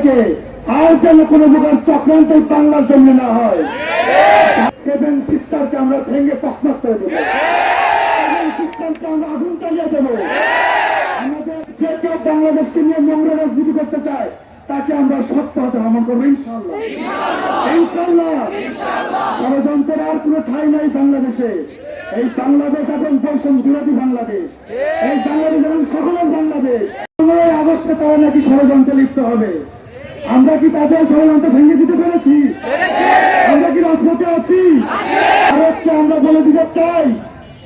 থেকে আর যেন কোনো প্রকার চক্রান্ত বাংলার জন্য না হয়। সেভেন সিস্টারকে আমরা ভেঙে তসমাস করে দেবো। সিস্টারকে আমরা আগুন চালিয়ে আমাদের যে কেউ বাংলাদেশকে নিয়ে নোংরা রাজনীতি করতে চায়, তাকে আমরা সত্য হতে করব ইনশাল্লাহ ইনশাল্লাহ ষড়যন্ত্রের আর কোনো ঠাই নাই বাংলাদেশে। এই বাংলাদেশ এখন বিরোধী বাংলাদেশ। এই বাংলাদেশ এখন সকলের বাংলাদেশ। পনেরোই আগস্টে তারা নাকি ষড়যন্ত্রে লিপ্ত হবে। আমরা কি তাদের ষড়যন্ত্র ভেঙে দিতে পেরেছি? আমরা কি রাজপথে আছি? ভারতকে আমরা বলে দিতে চাই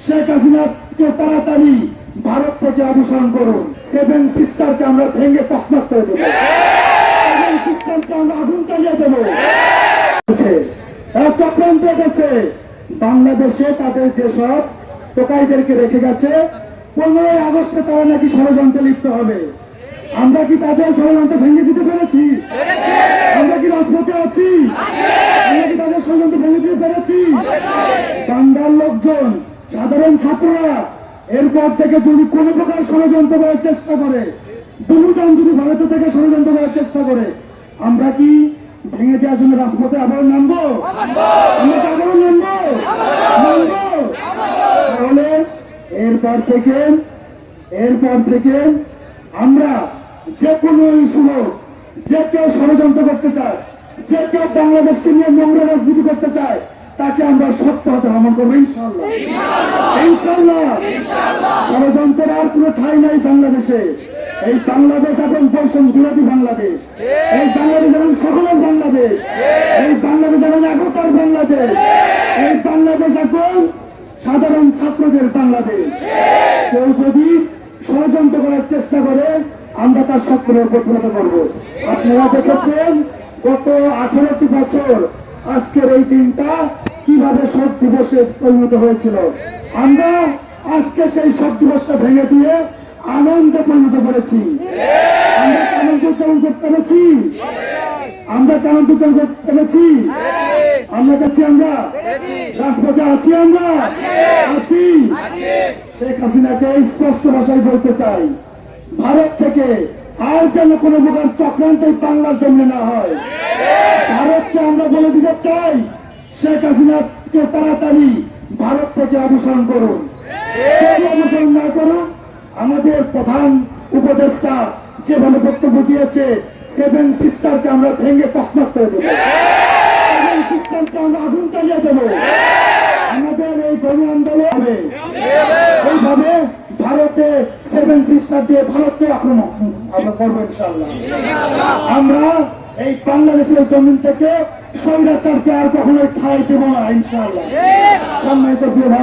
শেখ হাসিনাকে তাড়াতাড়ি ভারত থেকে অবসরণ করুন। সেভেন সিস্টারকে আমরা ভেঙে তসমাস করে দেবো। সেভেন সিস্টারকে আমরা আগুন চালিয়ে দেবো। তারা চক্রান্ত গেছে বাংলাদেশে তাদের যেসব টোকাইদেরকে রেখে গেছে পনেরোই আগস্টে তারা নাকি ষড়যন্ত্রে লিপ্ত হবে। আমরা কি তাদের ষড়যন্ত্র ভেঙে দিতে পেরেছি? আমরা কি রাজপথে আছি? আমরা কি তাদের ষড়যন্ত্র ভেঙে দিতে পেরেছি? বাংলার লোকজন সাধারণ ছাত্ররা এরপর থেকে যদি কোনো প্রকার ষড়যন্ত্র করার চেষ্টা করে দুজন যদি ভারত থেকে ষড়যন্ত্র করার চেষ্টা করে আমরা কি ভেঙে দেওয়ার জন্য রাজপথে আবার নামবো? আমরা কি আবারও নামবো? নামবো? তাহলে এরপর থেকে এরপর থেকে আমরা যে কোনো ইস্যু হোক যে কেউ ষড়যন্ত্র করতে চায় যে কেউ বাংলাদেশকে নিয়ে নোংরা রাজনীতি করতে চায় তাকে আমরা সত্য হতে ভ্রমণ করব ইনশাল্লাহ ইনশাল্লাহ ষড়যন্ত্রের আর কোনো ঠাই নাই বাংলাদেশে। এই বাংলাদেশ এখন বৈষম্য বিরোধী বাংলাদেশ। এই বাংলাদেশ এখন সকলের বাংলাদেশ। এই বাংলাদেশ এখন একতার বাংলাদেশ। এই বাংলাদেশ এখন সাধারণ ছাত্রদের বাংলাদেশ। কেউ যদি ষড়যন্ত্র করার চেষ্টা করে আমরা তার সক্রিয় প্রতিহত করব আপনারা দেখেছেন গত আঠারোটি বছর আজকের এই দিনটা কীভাবে শোক দিবসে পরিণত হয়েছিল। আমরা আজকে সেই শোক দিবসটা ভেঙে দিয়ে আনন্দে পরিণত করেছি। আমরা কি আনন্দ উচ্চারণ করতে পেরেছি? আমরা কি আনন্দ উচ্চারণ করতে পেরেছি? আমরা কাছি আমরা? রাজপথে আছি আমরা? আছি। শেখ হাসিনাকে স্পষ্ট ভাষায় বলতে চাই। ভারত থেকে আর যেন কোনো প্রকার চক্রান্ত বাংলার জন্য না হয়। ভারতকে আমরা বলে দিতে চাই, শেখ হাসিনাকে তাড়াতাড়ি ভারত থেকে অবসরণ করুন। যদি অবসরণ না করুন? আমাদের প্রধান উপদেষ্টা যেভাবে বক্তব্য দিয়েছে, সেভেন সিস্টারকে আমরা ভেঙে তসমাস করে দেবো। সেভেন সিস্টারকে আমরা আগুন চালিয়ে দেবো আমাদের এই গণ আন্দোলন হবে এইভাবে ভারতে সেভেন সিস্টার দিয়ে ভারতকে আক্রমণ। আমরা করব ইনশাল্লাহ আমরা এই বাংলাদেশের জমিন থেকে স্বৈরাচারকে আর কখনোই ঠাই দেবো না ইনশাল্লাহ সম্মানিত